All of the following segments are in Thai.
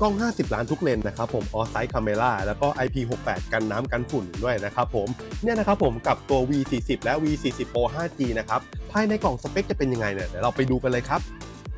กล้อง 50 ล้านทุกเลนนะครับผมออสไซด์คาเมล่าแล้วก็ IP68 กันน้ำกันฝุ่นด้วยนะครับผมเนี่ยนะครับผมกับตัว V40 และ V40 Pro 5G นะครับภายในกล่องสเปคจะเป็นยังไงเนี่ยเดี๋ยวเราไปดูกันเลยครับ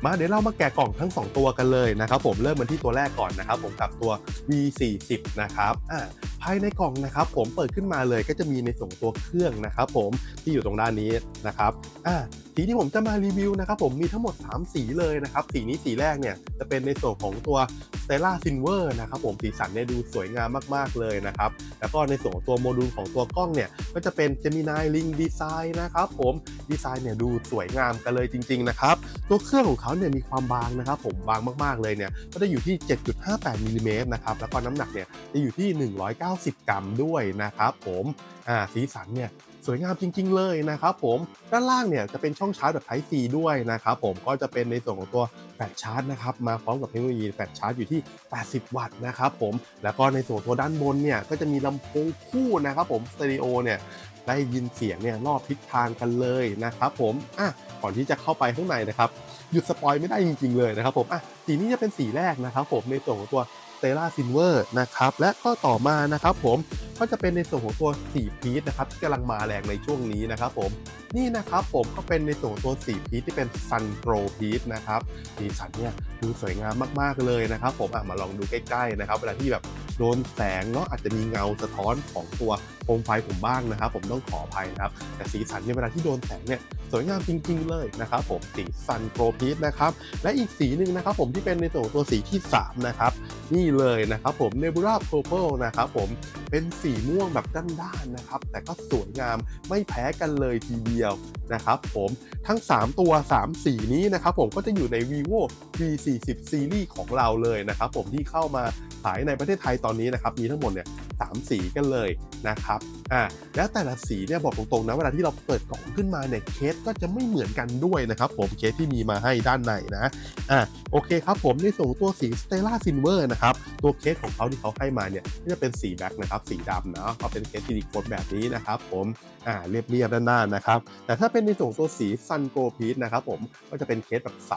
มาเดี๋ยวเรามาแกะกล่องทั้ง 2 ตัวกันเลยนะครับผมเริ่มกันที่ตัวแรกก่อนนะครับผมกับตัว V40 นะครับอ่าภายในกล่องนะครับผมเปิดขึ้นมาเลยก็จะมีในส่วนของตัวเครื่องนะครับผมที่อยู่ตรงด้านนี้นะครับอ่าสีที่ผมจะมารีวิวนะครับผมมีทั้งหมด 3 สีเลยนะครับสีนี้สีแรกเนี่ยจะเป็นในส่วนของตัว Stella Silver นะครับผมสีสันเนี่ยดูสวยงามมากๆเลยนะครับแล้วก็ในส่วนของตัวโมดูลของตัวกล้องเนี่ยก็จะเป็น Gemini Ring Design นะครับผมดีไซน์เนี่ยดูสวยงามกันเลยจริงๆนะครับตัวเครื่องของเขาเนี่ยมีความบางนะครับผมบางมากๆเลยเนี่ยก็จะอยู่ที่ 7.58มิลลิเมตรนะครับแล้วก็น้ำหนักเนี่ยจะอยู่ที่ 190 กรัมด้วยนะครับผมอ่าสีสันเนี่ยสวยงามจริง ๆ เลยนะครับผมด้านล่างเนี่ยจะเป็นช่องชาร์จแบบ Type C ด้วยนะครับผมก็จะเป็นในส่วนของตัวแฟลชชาร์จนะครับมาพร้อมกับเทคโนโลยีแฟลชชาร์จอยู่ที่ 80 วัตต์นะครับผมแล้วก็ในส่วนตัวด้านบนเนี่ยก็จะมีลำโพงคู่นะครับผมสเตอริโอเนี่ย ได้ยินเสียงเนี่ยรอบทิศทางกันเลยนะครับผมอะก่อนที่จะเข้าไปข้างในนะครับหยุดสปอยไม่ได้จริง ๆ เลยนะครับผมอะสีนี้จะเป็นสีแรกนะครับผมในส่วนของตัว Stella Silver นะครับและก็ต่อมานะครับผมก็จะเป็นในส่วนของตัวสีพีชนะครับที่กำลังมาแรงในช่วงนี้นะครับผมนี่นะครับผมก็เป็นในส่วนตัวสีพีชที่เป็น Sun Grow Peach นะครับสีสันเนี่ยดูสวยงามมากๆเลยนะครับผมอะมาลองดูใกล้ๆนะครับเวลาที่แบบโดนแสงเนาะอาจจะมีเงาสะท้อนของตัวโคมไฟผมบ้างนะครับ ผมต้องขออภัยนะครับ แต่สีสันในเวลาที่โดนแสงเนี่ยสวยงามจริง ๆ เลยนะครับผมสีซันโปรพีสนะครับและอีกสีหนึ่งนะครับผมที่เป็นในส่วนของตัวสีที่ 3 นะครับ นี่เลยนะครับผม Nebula Purple นะครับผม เป็นสีม่วงแบบด้านๆนะครับ แต่ก็สวยงามไม่แพ้กันเลยทีเดียวนะครับผมทั้ง 3 ตัว 3 สีนี้นะครับผมก็จะอยู่ใน vivo V40 Series ของเราเลยนะครับผมที่เข้ามาขายในประเทศไทยตอนนี้นะครับมีทั้งหมดเนี่ยสามสีกันเลยนะครับ อ่าแล้วแต่ละสีเนี่ยบอกตรงๆนะเวลาที่เราเปิดกล่องขึ้นมาเนี่ยเคสก็จะไม่เหมือนกันด้วยนะครับผมเคสที่มีมาให้ด้านในนะอ่าโอเคครับผมในส่วนของตัวสี Stella Silver นะครับตัวเคสของเขาที่เขาให้มาเนี่ยก็จะเป็นสีแบ็คนะครับสีดำนะก็เป็นเคสซิลิโคนแบบนี้นะครับผมอ่าเรียบๆด้านๆนะครับแต่ถ้าเป็นในส่วนของตัวสี Sun Go Peach นะครับผมก็จะเป็นเคสแบบใส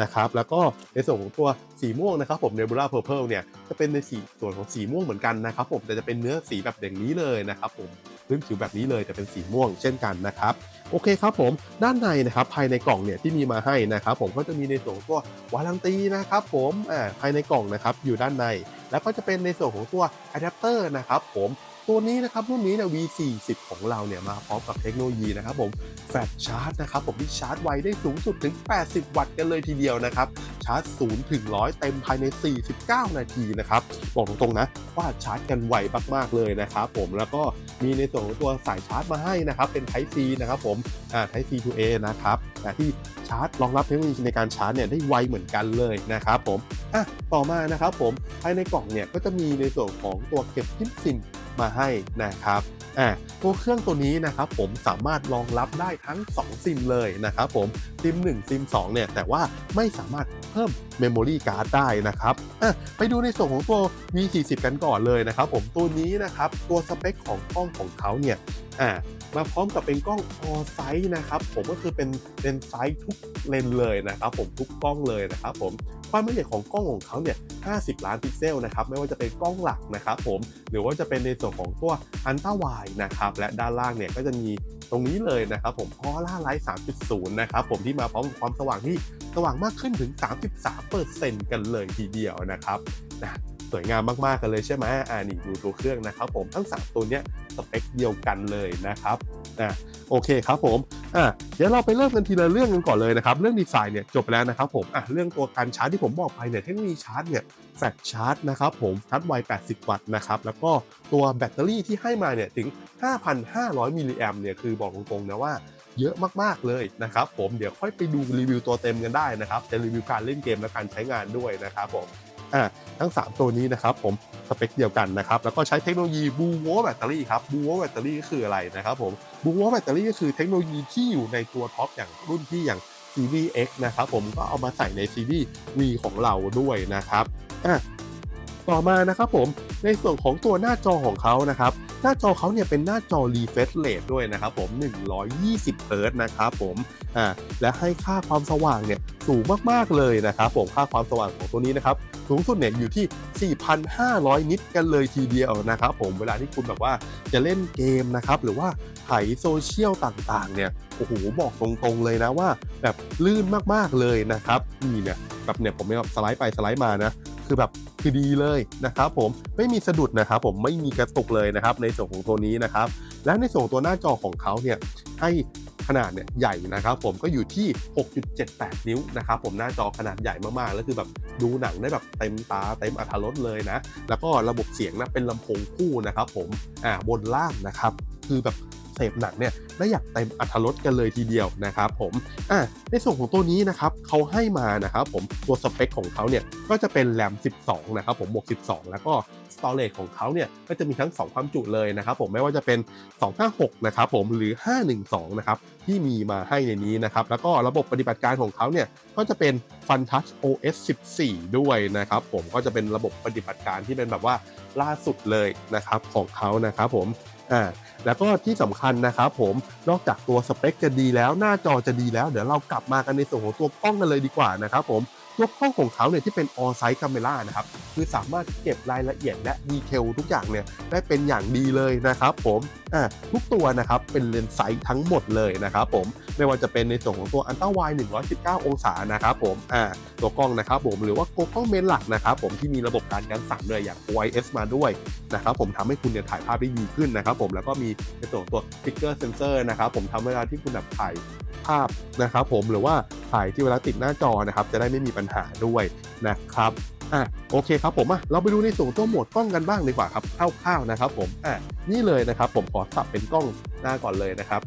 นะครับแล้วก็ในส่วนของตัวสีม่วงนะครับผม Nebula Purple เนี่ยจะเป็นในสีส่วนของสีม่วงเหมือนกันนะครับผมแต่จะเป็นเนื้อสีแบบอย่างนี้เลยนะครับผมพื้นผิวแบบนี้เลยแต่เป็นสีม่วงเช่นกันนะครับโอเคครับผมด้านในนะครับภายในกล่องเนี่ยที่มีมาให้นะครับผมก็จะมีในส่วนของตัววารันตีนะครับผมอ่าภายในกล่องนะครับอยู่ด้านใน แล้วก็จะเป็นในส่วนของตัวอะแดปเตอร์นะครับผมตัวนี้นะครับรุ่นนี้เนี่ย V40 ของเราเนี่ยมาพร้อมกับเทคโนโลยีนะครับผมแฟลชชาร์จนะครับผมที่ชาร์จไวได้สูงสุดถึง 80 วัตต์กันเลยทีเดียวนะครับชาร์จ0ถึง100 เต็มภายใน 49 นาทีนะครับบอกตรงๆนะว่าชาร์จกันไวมากๆเลยนะครับผมแล้วก็ มีในส่วนของตัวสายชาร์จมาให้นะครับเป็น Type C นะครับผมอ่า Type C to A นะครับแต่ที่ชาร์จรองรับเทคโนโลยีในการชาร์จเนี่ยได้ไวเหมือนกันเลยนะครับผมอะต่อมานะครับผมภายในกล่องเนี่ยก็จะมีในส่วนของตัวเก็บทิปซิมมาให้นะครับ อ่าตัวเครื่องตัวนี้นะครับผมสามารถรองรับได้ทั้ง 2 ซิมเลยนะครับผมซิม 1 ซิม 2 เนี่ย แต่ว่าไม่สามารถเพิ่มเมมโมรี่การ์ดได้นะครับอะไปดูในส่วนของตัว V40 กันก่อนเลยนะครับผมตัวนี้นะครับตัวสเปคของกล้องของเขาเนี่ยอ่ามาพร้อมกับเป็นกล้อง all size นะครับผมก็คือเป็นเป็นไซส์ทุกเลนเลยนะครับผมทุกกล้องเลยนะครับผม ความละเอียดของกล้องของเขาเนี่ย 50 ล้านพิกเซลนะครับ ไม่ว่าจะเป็นกล้องหลักนะครับผม หรือว่าจะเป็นในส่วนของตัวอันต้าไวนะครับ และด้านล่างเนี่ยก็จะมีตรงนี้เลยนะครับผมพอล่าไลท์3.0 นะครับผมที่มาพร้อมกับความสว่างที่สว่างมากขึ้นถึง 33%กันเลยทีเดียวนะครับนะสวยงามมากๆกันเลยใช่ไหมอ่านี่ดูตัวเครื่องนะครับผมทั้ง 3 ตัวเนี้ยสเปคเดียวกันเลยนะครับนะ โอเคครับผมอะเดี๋ยวเราไปเริ่มกันทีละเรื่องกันก่อนเลยนะครับ เรื่องดีไซน์เนี่ยจบไปแล้วนะครับผมอะเรื่องตัวการชาร์จที่ผมบอกไปเนี่ยเทคโนโลยีชาร์จเนี่ยแฟลชชาร์จนะครับผมชาร์จไว 80 วัตต์นะครับแล้วก็ตัวแบตเตอรี่ที่ให้มาเนี่ยถึง 5,500 มิลลิแอมเนี่ยคือบอกตรงๆนะว่าเยอะมากๆเลยนะครับผมเดี๋ยวค่อยไปดูรีวิวตัวเต็มกันได้นะครับจะรีวิวการเล่นเกมและการใช้งานด้วยนะครับผมอะทั้ง 3 ตัวนี้นะครับผม สเปคเดียวกันนะครับแล้วก็ใช้เทคโนโลยีบูโวแบตเตอรี่ครับบูโวแบตเตอรี่ก็คืออะไรนะครับผมบูโวแบตเตอรี่ก็คือเทคโนโลยีที่อยู่ในตัวท็อปอย่างรุ่นที่อย่างซีรีส์ X นะครับผมก็เอามาใส่ในซีรีส์ V ของเราด้วยนะครับอะต่อมานะครับผมในส่วนของตัวหน้าจอของเขานะครับหน้าจอเขาเนี่ยเป็นหน้าจอ refresh rate ด้วยนะครับผม 120 Hz นะครับผมอ่าและให้ค่าความสว่างเนี่ย สูงมากๆเลยนะครับผมค่าความสว่างของตัวนี้นะครับสูงสุดเนี่ยอยู่ที่ 4,500 นิตกันเลยทีเดียวนะครับผมเวลาที่คุณแบบว่าจะเล่นเกมนะครับหรือว่าไถโซเชียลต่างๆเนี่ยโอ้โหบอกตรงๆเลยนะว่า แบบลื่นมากๆเลยนะครับนี่เนี่ยแบบเนี่ยผมเนี่ยสไลด์ไปสไลด์มานะคือแบบคือดีเลยนะครับผมไม่มีสะดุดนะครับผมไม่มีกระตุกเลยนะครับในส่วนของตัวนี้นะครับและในส่วนตัวหน้าจอของเขาเนี่ยให้ ขนาดเนี่ยใหญ่นะครับผมก็อยู่ที่ 6.78 นิ้วนะครับผมหน้าจอขนาดใหญ่มากๆ แล้วคือแบบดูหนังได้แบบเต็มตาเต็มอรรถรสเลยนะ แล้วก็ระบบเสียงนะเป็นลำโพงคู่นะครับผมอ่าบนล่างนะครับคือแบบ เสพหนังเนี่ยได้อยากเต็มอรรถรสกันเลยทีเดียวนะครับผมอ่าในส่วนของตัวนี้นะครับเขาให้มานะครับผมตัวสเปคของเขาเนี่ยก็จะเป็นแรม 12 นะครับผมบวก 12 แล้วก็ storage ของเขาเนี่ยก็จะมีทั้ง 2 ความจุเลยนะครับผมไม่ว่าจะเป็น 256 นะครับผมหรือ 512 นะครับที่มีมาให้ในนี้นะครับแล้วก็ระบบปฏิบัติการของเขาเนี่ยก็จะเป็น FunTouch OS 14 ด้วยนะครับผมก็จะเป็นระบบปฏิบัติการที่เป็นแบบว่าล่าสุดเลยนะครับของเขานะครับผม อ่าแล้วก็ที่สำคัญนะครับผมนอกจากตัวสเปคจะดีแล้วหน้าจอจะดีแล้ว เดี๋ยวเรากลับมากันในส่วนของตัวกล้องกันเลยดีกว่านะครับผม ตัวกล้องของเขาเนี่ยที่เป็น all size camera นะครับคือสามารถเก็บรายละเอียดและดีเทลทุกอย่างเนี่ยได้เป็นอย่างดีเลยนะครับผมอ่าทุกตัวนะครับเป็นเลนส์ไซส์ทั้งหมดเลยนะครับผมไม่ว่าจะเป็นในส่วนของตัวอันต้าไว119 องศานะครับผมอ่าตัวกล้องนะครับผมหรือว่าตัวกล้องเมนหลักนะครับผมที่มีระบบการกันสั่นเลยอย่าง OIS มาด้วยนะครับผมทำให้คุณเนี่ยถ่ายภาพได้ดีขึ้นนะครับผมแล้วก็มีในส่วนของตัว Trigger Sensor นะครับผมทำเวลาที่คุณแบบถ่าย ภาพนะครับผมหรือว่าถ่ายที่เวลาติดหน้าจอนะครับจะได้ไม่มีปัญหาด้วยนะครับ อะโอเคครับผมอะเราไปดูในส่วนของตัวโหมดกล้องกันบ้างดีกว่าครับคร่าวๆนะครับผมอะนี่เลยนะครับผมขอสับเป็นกล้องหน้าก่อนเลยนะครับ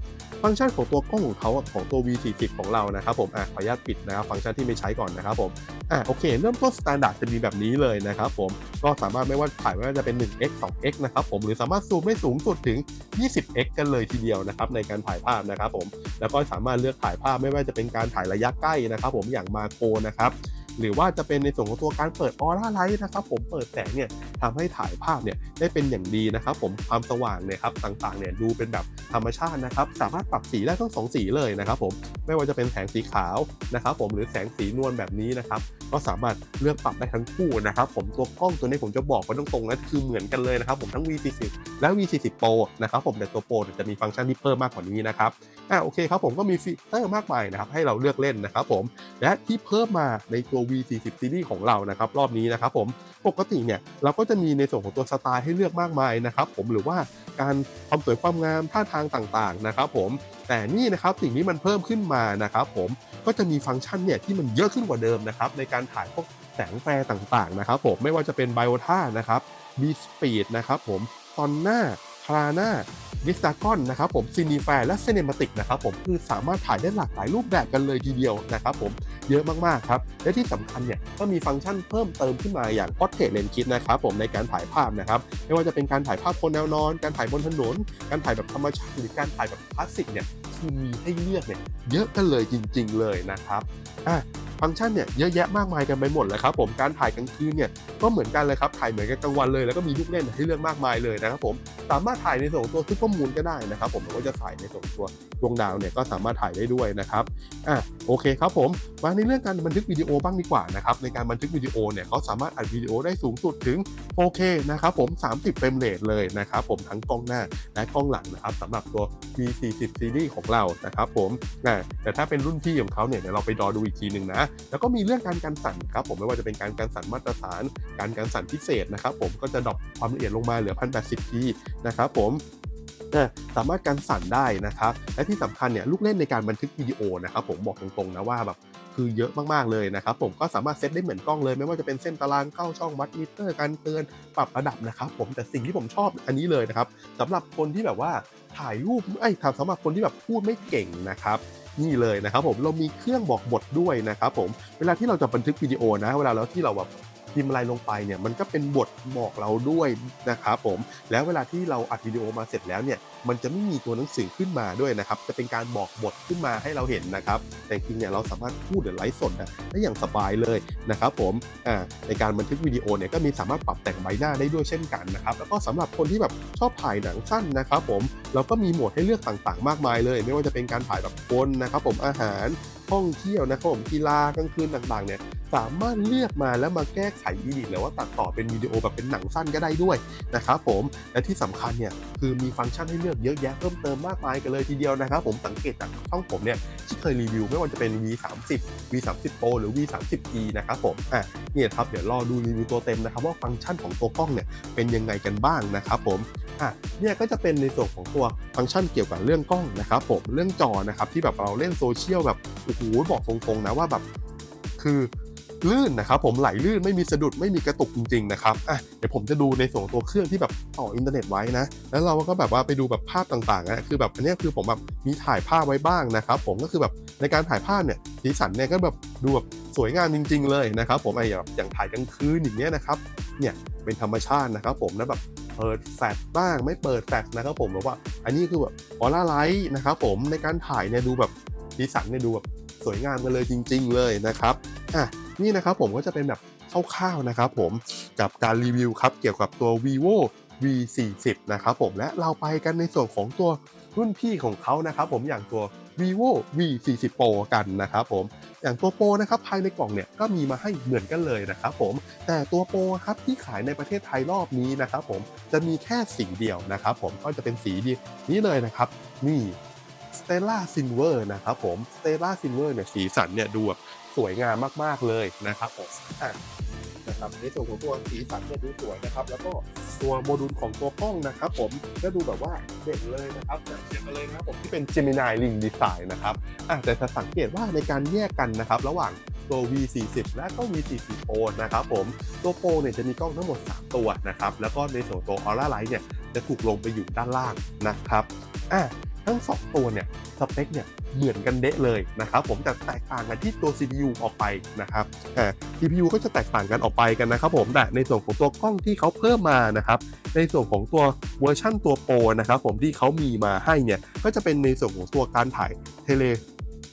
ฟังก์ชันของตัวกล้องของเขาของตัว V40 ของเรานะครับผมอะขออนุญาตปิดนะครับฟังก์ชันที่ไม่ใช้ก่อนนะครับผมอะโอเค เริ่มต้นสแตนดาร์ดจะมีแบบนี้เลยนะครับผมก็สามารถไม่ว่าถ่ายไม่ว่าจะเป็น 1x 2x นะครับผมหรือสามารถซูมได้สูงสุดถึง 20x กันเลยทีเดียวนะครับในการถ่ายภาพนะครับผมแล้วก็สามารถเลือกถ่ายภาพไม่ว่าจะเป็นการถ่ายระยะใกล้นะครับผมอย่างมาโครนะครับ หรือว่าจะเป็นในส่วนของตัวการเปิดออร่าไลท์นะครับผมเปิดแสงเนี่ยทำให้ถ่ายภาพเนี่ยได้เป็นอย่างดีนะครับผมความสว่างเนี่ยครับต่างๆเนี่ยดูเป็นแบบธรรมชาตินะครับสามารถปรับสีได้ทั้งสองสีเลยนะครับผมไม่ว่าจะเป็นแสงสีขาวนะครับผมหรือแสงสีนวลแบบนี้นะครับก็สามารถเลือกปรับได้ทั้งคู่นะครับผมตัวกล้องตัวนี้ผมจะบอกไว้ตรงๆนะคือเหมือนกันเลยนะครับผมทั้ง V40 และ V40 Pro นะครับผมแต่ตัว Pro จะมีฟังก์ชันที่เพิ่มมากกว่านี้นะครับอ่าโอเคครับผมก็มีฟีเจอร์มากมายนะครับให้เราเลือกเล่นนะครับผมและที่เพิ่มมาในตัว V40 Series ของเรานะครับรอบนี้นะครับผมปกติเนี่ยเราก็จะมีในส่วนของตัวสไตล์ให้เลือกมากมายนะครับผมหรือว่าการความสวยความงามท่าทางต่างๆนะครับผมแต่นี่นะครับสิ่งที่มันเพิ่มขึ้นมานะครับผมก็จะมีฟังก์ชันเนี่ยที่มันเยอะขึ้นกว่าเดิมนะครับในการถ่ายพวกแสงแฟร์ต่างๆนะครับผมไม่ว่าจะเป็นไบโอท่านะครับบีสปีดนะครับผมตอนหน้าคลาหน้าดิสตากอนนะครับผมซีนีแฟร์และเซเนมาติกนะครับผมคือสามารถถ่ายได้หลากหลายรูปแบบกันเลยทีเดียวนะครับผม เยอะมากๆครับ และที่สำคัญเนี่ยก็มีฟังก์ชันเพิ่มเติมขึ้นมาอย่าง Portrait Lens Kit นะครับผมในการถ่ายภาพนะครับ ไม่ว่าจะเป็นการถ่ายภาพคนแนวนอน การถ่ายบนถนน การถ่ายแบบธรรมชาติหรือการถ่ายแบบคลาสสิกเนี่ยคือมีให้เลือกเนี่ยเยอะกันเลยจริง ๆ เลยนะครับอะ ฟังก์ชันเนี่ยเยอะแยะมากมายกันไปหมดเลยครับผมการถ่ายกลางคืนเนี่ยก็เหมือนกันเลยครับถ่ายเหมือนกันกลางวันเลยแล้วก็มีลูกเล่นให้เลือกมากมายเลยนะครับผมสามารถถ่ายในส่วนของตัวซุปเปอร์มูนก็ได้นะครับผมหรือว่าจะถ่ายในส่วนของตัวดวงดาวเนี่ยก็สามารถถ่ายได้ด้วยนะครับอะโอเคครับผมมาในเรื่องการบันทึกวิดีโอบ้างดีกว่านะครับในการบันทึกวิดีโอเนี่ยเขาสามารถอัดวิดีโอได้สูงสุดถึง 4K นะครับผม 30 เฟรมเรทเลยนะครับผมทั้งกล้องหน้าและกล้องหลังนะครับสำหรับตัว V40 Series ของเรานะครับผมอะแต่ถ้าเป็นรุ่นพี่ของเขาเนี่ยเดี๋ยวเราไปรอดูอีกทีหนึ่งนะแล้วก็มีเรื่องการกันสั่นครับผมไม่ว่าจะเป็นการกันสั่นมาตรฐาน การกันสั่นพิเศษนะครับผมก็จะดรอปความละเอียดลงมาเหลือ 1080p นะครับผมสามารถกันสั่นได้นะครับ และที่สำคัญเนี่ยลูกเล่นในการบันทึกวิดีโอนะครับผมบอกตรงๆนะว่าแบบคือเยอะมากๆเลยนะครับผมก็สามารถเซตได้เหมือนกล้องเลย ไม่ว่าจะเป็นเส้นตารางเข้าช่องวัดมิเตอร์การเตือนปรับระดับนะครับผมแต่สิ่งที่ผมชอบอันนี้เลยนะครับสำหรับคนที่แบบว่าถ่ายรูปไอ้ยสำหรับคนที่แบบพูดไม่เก่งนะครับ นี่เลยนะครับผมเรามีเครื่องบอกบทด้วยนะครับผมเวลาที่เราจะบันทึกวิดีโอนะ เวลาแล้วที่เราแบบ พิมพ์อะไรลงไปเนี่ยมันก็เป็นบทบอกเราด้วยนะครับผมแล้วเวลาที่เราอัดวิดีโอมาเสร็จแล้วเนี่ยมันจะไม่มีตัวหนังสือขึ้นมาด้วยนะครับจะเป็นการบอกบทขึ้นมาให้เราเห็นนะครับแต่จริงเนี่ยเราสามารถพูดหรือไลฟ์สดนได้อย่างสบายเลยนะครับผมอ่าในการบันทึกวิดีโอเนี่ยก็มีสามารถปรับแต่งใบหน้าได้ด้วยเช่นกันนะครับแล้วก็สำหรับคนที่แบบชอบถ่ายหนังสั้นนะครับผมเราก็มีโหมดให้เลือกต่างๆ มากมายเลย ไม่ว่าจะเป็นการถ่ายแบบคนนะครับผมอาหารท่องเที่ยวนะครับผมกีฬากลางคืนต่างๆเนี่ย สามารถเลือกมาแล้วมาแก้ไขอีดิทหรือว่าตัดต่อเป็นวิดีโอแบบเป็นหนังสั้นก็ได้ด้วยนะครับผมและที่สำคัญเนี่ยคือมีฟังก์ชันให้เลือกเยอะแยะเพิ่มเติมมากมายกันเลยทีเดียวนะครับผมสังเกตจากช่องผมเนี่ยที่เคยรีวิวไม่ว่าจะเป็น V30 V30 Pro หรือ V30e นะครับผมอะเนี่ยครับเดี๋ยวรอดูรีวิวตัวเต็มนะครับว่าฟังก์ชันของตัวกล้องเนี่ยเป็นยังไงกันบ้างนะครับผมอะเนี่ยก็จะเป็นในส่วนของตัวฟังก์ชันเกี่ยวกับเรื่องกล้องนะครับผมเรื่องจอนะครับที่แบบเราเล่นโซเชียลแบบโอ้โหบอกตรงๆนะว่าแบบคือ ลื่นนะครับผมไหลลื่นไม่มีสะดุดไม่มีกระตุกจริงๆนะครับอะเดี๋ยวผมจะดูในส่วนตัวเครื่องที่แบบต่ออินเทอร์เน็ตไว้นะ แล้วเราก็แบบว่าไปดูแบบภาพต่างๆนะคือแบบอันนี้คือผมแบบมีถ่ายภาพไว้บ้างนะครับผมก็คือแบบในการถ่ายภาพเนี่ยสีสันเนี่ยก็แบบดูแบบสวยงามจริง ๆ เลยนะครับผมไอ้แบบอย่างถ่ายกลางคืนอย่างเงี้ยนะครับเนี่ยเป็นธรรมชาตินะครับผมแล้วแบบเปิดแฟลชบ้างไม่เปิดแฟลชนะครับผมแบบว่า อันนี้คือแบบออร่าไลท์นะครับผมในการถ่ายเนี่ยดูแบบสีสันเนี่ยดูแบบสวยงามกันเลยจริง ๆ เลยนะครับอะ นี่นะครับผมก็จะเป็นแบบคร่าวๆนะครับผมกับการรีวิวครับเกี่ยวกับตัว vivo V40 นะครับผมและเราไปกันในส่วนของตัวรุ่นพี่ของเขานะครับผมอย่างตัว vivo V40 Pro กันนะครับผมอย่างตัวโปรนะครับภายในกล่องเนี่ยก็มีมาให้เหมือนกันเลยนะครับผมแต่ตัวโปรครับที่ขายในประเทศไทยรอบนี้นะครับผมจะมีแค่สีเดียวนะครับผมก็จะเป็นสีดีนี้เลยนะครับ นี่ Stella Silver นะครับผม Stella Silver เนี่ยสีสันเนี่ยดูแบบ สวยงามมากๆเลยนะครับผมอะนะครับในส่วนของตัวสีสันเนี่ยดูสวยนะครับ แล้วก็ตัวโมดูลของตัวกล้องนะครับผมก็ดูแบบว่าเด่นเลยนะครับอย่างเทียบกันเลยนะครับผมที่เป็น Gemini Ring Design นะครับอะแต่จะสังเกตว่าในการแยกกันนะครับ ระหว่างตัว V40 และก็ V40 Pro นะครับผมตัว Pro เนี่ยจะมีกล้องทั้งหมด 3 ตัวนะครับ แล้วก็ในส่วนตัว Aura Light เนี่ยจะถูกลงไปอยู่ด้านล่างนะครับอะ ทั้ง 2 ตัวเนี่ยสเปคเนี่ยเหมือนกันเดะเลยนะครับผมแต่แตกต่างกันที่ตัว CPU ออกไปนะครับอ่า CPU ก็จะแตกต่างกันออกไปกันนะครับผมแต่ในส่วนของตัวกล้องที่เขาเพิ่มมานะครับในส่วนของตัวเวอร์ชั่นตัวโปรนะครับผมที่เขามีมาให้เนี่ยก็จะเป็นในส่วนของตัวการถ่ายเทเล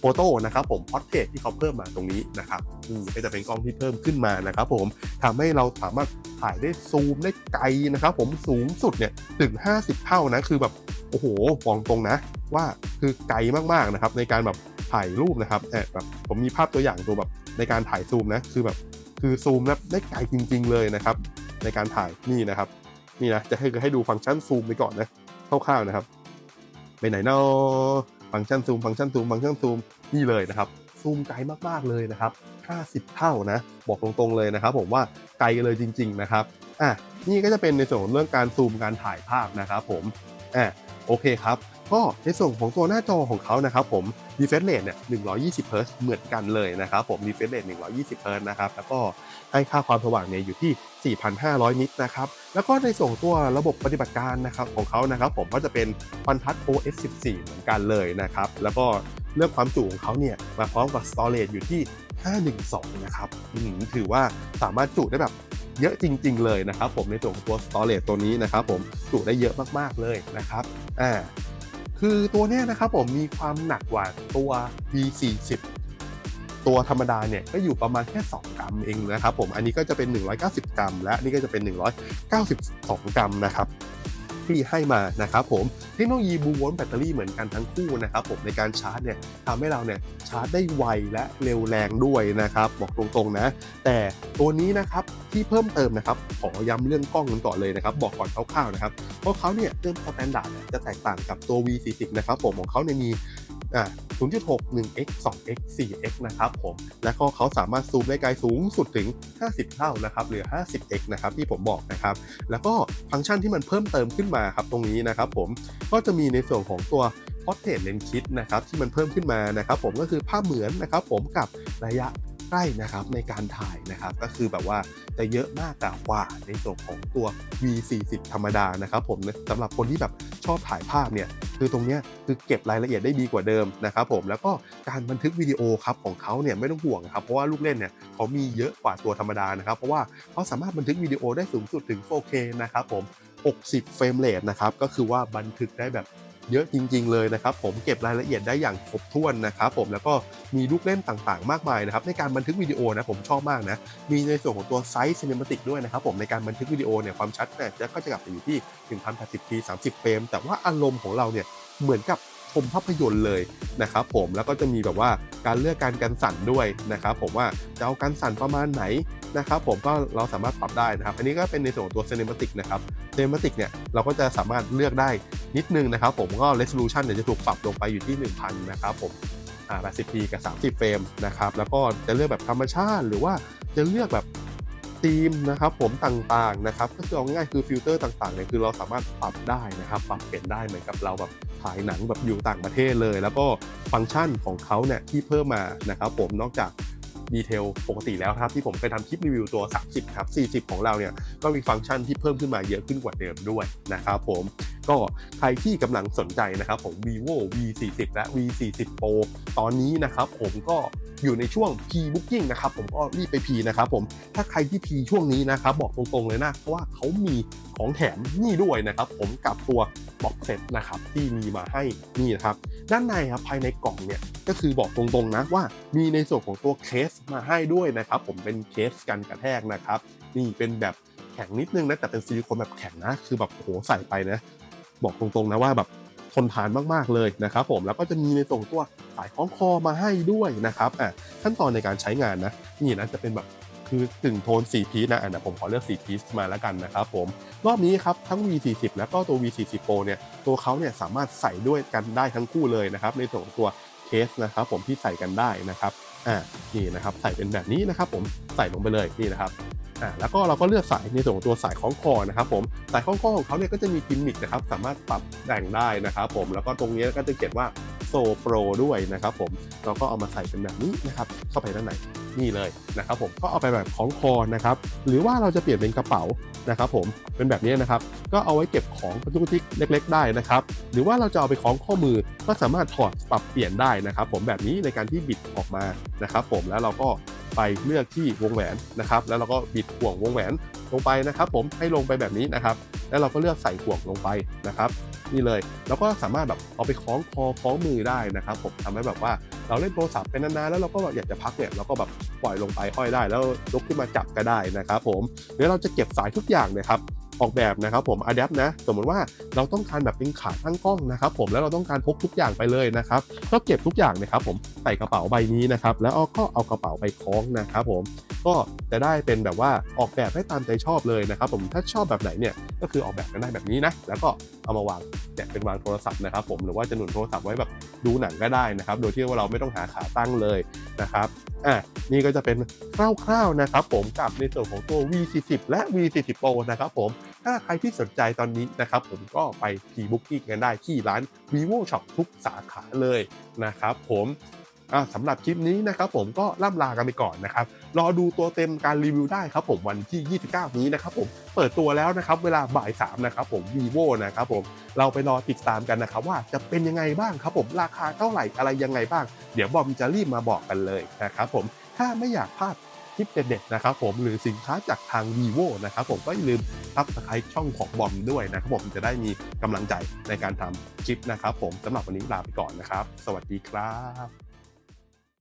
โฟโต้นะครับผมพอร์เทรที่เขาเพิ่มมาตรงนี้นะครับอืมก็จะเป็นกล้องที่เพิ่มขึ้นมานะครับผมทำให้เราสามารถถ่ายได้ซูมได้ไกลนะครับผมสูงสุดเนี่ยถึง 50 เท่านะคือแบบ โอ้โหบอกตรงนะ ว่าคือไกลมากๆนะครับ ในการแบบถ่ายรูปนะครับแอบแบบผมมีภาพตัวอย่างตัวแบบในการถ่ายซูมนะคือแบบคือซูมนะได้ไกลจริง ๆ เลยนะครับ ในการถ่ายนี่นะครับนี่นะจะให้ให้ดูฟังก์ชันซูมไปก่อนนะคร่าวๆนะครับไปไหนเนาะฟังก์ชันซูมฟังก์ชันซูมฟังก์ชันซูมนี่เลยนะครับซูมไกลมากๆเลยนะครับ50 เท่านะบอกตรงๆเลยนะครับ ผมว่าไกลกันเลยจริง ๆ นะครับอะนี่ก็จะเป็นในส่วนของเรื่องการซูมการถ่ายภาพนะครับ ผมอะ โอเคครับ ก็ในส่วนของตัวหน้าจอของเขานะครับผม refresh rate เนี่ย 120 Hz เหมือนกันเลยนะครับผม refresh rate 120 Hz นะครับ แล้วก็ให้ค่าความสว่างเนี่ยอยู่ที่ 4,500 นิตนะครับ แล้วก็ในส่วนตัวระบบปฏิบัติการนะครับของเขานะครับผมก็จะเป็น FunTouch OS 14 เหมือนกันเลยนะครับ แล้วก็เรื่องความจุของเขาเนี่ยมาพร้อมกับ storage อยู่ที่ 512 นะครับถือว่าสามารถจุได้แบบเยอะจริง ๆ เลยนะครับผมในส่วนของตัว storage ตัวนี้นะครับผมจุได้เยอะมากๆเลยนะครับ อ่าคือตัวเนี้ยนะครับผมมีความหนักกว่าตัว B40 ตัวธรรมดาเนี่ยก็อยู่ประมาณแค่ 2 กรัมเองนะครับผมอันนี้ก็จะเป็น 190 กรัม และนี่ก็จะเป็น 192 กรัมนะครับ ที่ให้มานะครับผมเทคโนโลยีบูวอนแบตเตอรี่เหมือนกันทั้งคู่นะครับผมในการชาร์จเนี่ยทำให้เราเนี่ยชาร์จได้ไวและเร็วแรงด้วยนะครับบอกตรงๆนะ แต่ตัวนี้นะครับที่เพิ่มเติมนะครับขอย้ำเรื่องกล้องกันก่อนเลยนะครับบอกก่อนคร่าวๆนะครับเพราะเขาเนี่ยเติมสแตนดาร์ดจะแตกต่างกับตัว V40 นะครับผมของเขาเนี่ยมี อ่า0.6 1x 2x 4x นะครับผม และก็เขาสามารถซูมได้ไกลสูงสุดถึง 50 เท่านะครับหรือ 50x นะครับที่ผมบอกนะครับ แล้วก็ฟังก์ชันที่มันเพิ่มเติมขึ้นมาครับตรงนี้นะครับผม ก็จะมีในส่วนของตัว Portrait Lens Kit นะครับที่มันเพิ่มขึ้นมานะครับผมก็คือภาพเหมือนนะครับผมกับระยะ ใกล้นะครับในการถ่ายนะครับก็คือแบบว่าจะเยอะมากกว่าในส่วนของตัว V40 ธรรมดานะครับผมสำหรับคนที่แบบชอบถ่ายภาพเนี่ยคือตรงเนี้ยคือเก็บรายละเอียดได้ดีกว่าเดิมนะครับผมแล้วก็การบันทึกวิดีโอครับของเขาเนี่ยไม่ต้องห่วงครับเพราะว่าลูกเล่นเนี่ยเขามีเยอะกว่าตัวธรรมดานะครับเพราะว่าเขาสามารถบันทึกวิดีโอได้สูงสุดถึง 4K นะครับผม 60 เฟรมเรทนะครับก็คือว่าบันทึกได้แบบ เยอะจริง ๆ เลยนะครับ ผมเก็บรายละเอียดได้อย่างครบถ้วนนะครับผมแล้วก็มีลูกเล่นต่างๆ มากมายนะครับในการบันทึกวิดีโอนะผมชอบมากนะมีในส่วนของตัวไซส์ซีเนมาติกด้วยนะครับผมในการบันทึกวิดีโอเนี่ยความชัดเนี่ยก็จะกลับไปอยู่ที่ 1080p 30เฟรมแต่ว่าอารมณ์ของเราเนี่ยเหมือนกับ มภาพยนตร์เลยนะครับผมแล้วก็จะมีแบบว่าการเลือกการกันสั่นด้วยนะครับผมว่าจะเอาการสั่นประมาณไหนนะครับผมก็เราสามารถปรับได้นะครับ อันนี้ก็เป็นในส่วนของตัว Cinematic นะครับ Cinematic เนี่ยเราก็จะสามารถเลือกได้นิดนึงนะครับผมก็ Resolution เนี่ยจะถูกปรับลงไปอยู่ที่ 1000 นะครับผมอ่า 80p กับ 30 เฟรมนะครับแล้วก็จะเลือกแบบธรรมชาติ หรือว่าจะเลือกแบบธีมนะครับผมต่างๆนะครับก็คือเอาง่ายๆคือฟิลเตอร์ต่างๆเนี่ยคือเราสามารถปรับได้นะครับ ปรับเปลี่ยนได้เหมือนกับเราแบบ ถ่ายหนังแบบอยู่ต่างประเทศเลย แล้วก็ฟังก์ชันของเขาเนี่ยที่เพิ่มมานะครับผมนอกจาก ดีเทลปกติแล้วครับ ที่ผมเคยทำคลิปรีวิวตัว 30 ครับ 40 ของเราเนี่ยก็มีฟังก์ชันที่เพิ่มขึ้นมาเยอะขึ้นกว่าเดิมด้วยนะครับผมก็ใครที่กำลังสนใจนะครับผม vivo v40 และ v40 pro ตอนนี้นะครับผมก็อยู่ในช่วง p booking นะครับผมก็รีบไป p นะครับผมถ้าใครที่ p ช่วงนี้นะครับบอกตรงๆเลยนะ เพราะว่าเขามีของแถมนี่ด้วยนะครับผมกับตัวบ็อกเซตนะครับที่มีมาให้นี่นะครับด้านในครับภายในกล่องเนี่ยก็คือบอกตรงๆนะว่ามีในส่วนของตัวเคสมาให้ด้วยนะครับ ผมเป็นเคสกันกระแทกนะครับ นี่เป็นแบบแข็งนิดนึงนะแต่เป็นซิลิโคนแบบแข็งนะ คือแบบโหใส่ไปนะบอกตรงๆนะว่าแบบทนทานมากๆเลยนะครับ ผมแล้วก็จะมีในส่งตัวสายคล้องคอมาให้ด้วยนะครับอะขั้นตอนในการใช้งานนะ นี่นะจะเป็นแบบคือตึงโทน 4 พีซนะอะเดี๋ยวผมขอเลือก 4 พีซมาแล้วกันนะครับผมรอบนี้ครับทั้ง V40 แล้วก็ตัว V40 Pro เนี่ยตัวเขาเนี่ยสามารถใส่ด้วยกันได้ทั้งคู่เลยนะครับในส่วนตัวเคสนะครับผมที่ใส่กันได้นะครับ อ่านี่นะครับใส่เป็นแบบนี้นะครับผมใส่ลงไปเลยนี่นะครับอ่าแล้วก็เราก็เลือกสายในส่วนของตัวสายคล้องคอนะครับผมสายคล้องคอของเขาเนี่ยก็จะมีกิมมิคนะครับสามารถปรับแต่งได้นะครับผมแล้วก็ตรงนี้ก็จะเขียนว่าโซโปรด้วยนะครับผมเราก็เอามาใส่เป็นแบบนี้นะครับเข้าไปด้านใน นี่เลยนะครับผมก็เอาไปแบบคล้องคอนะครับหรือว่าเราจะเปลี่ยนเป็นกระเป๋านะครับผมเป็นแบบนี้นะครับก็เอาไว้เก็บของกระจุกจิกเล็ก ๆ ได้นะครับหรือว่าเราจะเอาไปคล้องข้อมือก็สามารถถอดปรับเปลี่ยนได้นะครับ ผมแบบนี้ในการที่บิดออกมานะครับ ผมแล้วเราก็ ไปเลือกที่วงแหวนนะครับ แล้วเราก็บิดห่วงวงแหวนลงไปนะครับ ผมให้ลงไปแบบนี้นะครับ แล้วเราก็เลือกใส่ห่วงลงไปนะครับนี่เลยแล้วก็สามารถแบบเอาไปคล้องคอคล้องมือได้นะครับ ผมทำให้แบบว่าเราเล่นโทรศัพท์เป็นนานๆแล้วเราก็อยากจะพักเนี่ยเราก็แบบปล่อยลงไปห้อยได้ แล้วลุกขึ้นมาจับก็ได้นะครับ ผมเดี๋ยวเราจะเก็บสายทุกอย่างนะครับ ออกแบบนะครับผมอะดแดปนะสมมติว่าเราต้องการแบบเป็นขาตั้งกล้องนะครับผมแล้วเราต้องการพกทุกอย่างไปเลยนะครับก็เก็บทุกอย่างนะครับผมใส่กระเป๋าใบนี้นะครับแล้วก็เอากระเป๋าไปคล้องนะครับผม ก็จะได้เป็นแบบว่าออกแบบให้ตามใจชอบเลยนะครับผมถ้าชอบแบบไหนเนี่ยก็คือออกแบบกันได้แบบนี้นะแล้วก็เอามาวางเนี่ยเป็นวางโทรศัพท์นะครับผมหรือว่าจะหนุนโทรศัพท์ไว้แบบดูหนังก็ได้นะครับ โดยที่ว่าเราไม่ต้องหาขาตั้งเลยนะครับอะนี่ก็จะเป็นคร่าวๆนะครับผมกับในส่วนของตัว V40 และ V40 Pro นะครับผมถ้าใครที่สนใจตอนนี้นะครับผมก็ไป P-Booking กันได้ที่ร้าน vivo shop ทุกสาขาเลยนะครับผม สำหรับคลิปนี้นะครับผมก็ล่ำลากันไปก่อนนะครับ รอดูตัวเต็มการรีวิวได้ครับผมวันที่ 29 นี้นะครับผมเปิดตัวแล้วนะครับเวลาบ่าย3นะครับผม vivo นะครับผมเราไปรอติดตามกันนะครับว่าจะเป็นยังไงบ้างครับผมราคาเท่าไหร่อะไรยังไงบ้าง เดี๋ยวบอมจะรีบมาบอกกันเลยนะครับผมถ้าไม่อยากพลาดคลิปเด็ดๆนะครับผมหรือสินค้าจากทาง vivo นะครับผมก็อย่าลืมซับสไครต์ช่องของบอมด้วยนะครับผมจะได้มีกำลังใจในการทำคลิปนะครับผมสำหรับวันนี้ลาไปก่อนนะครับ สวัสดีครับ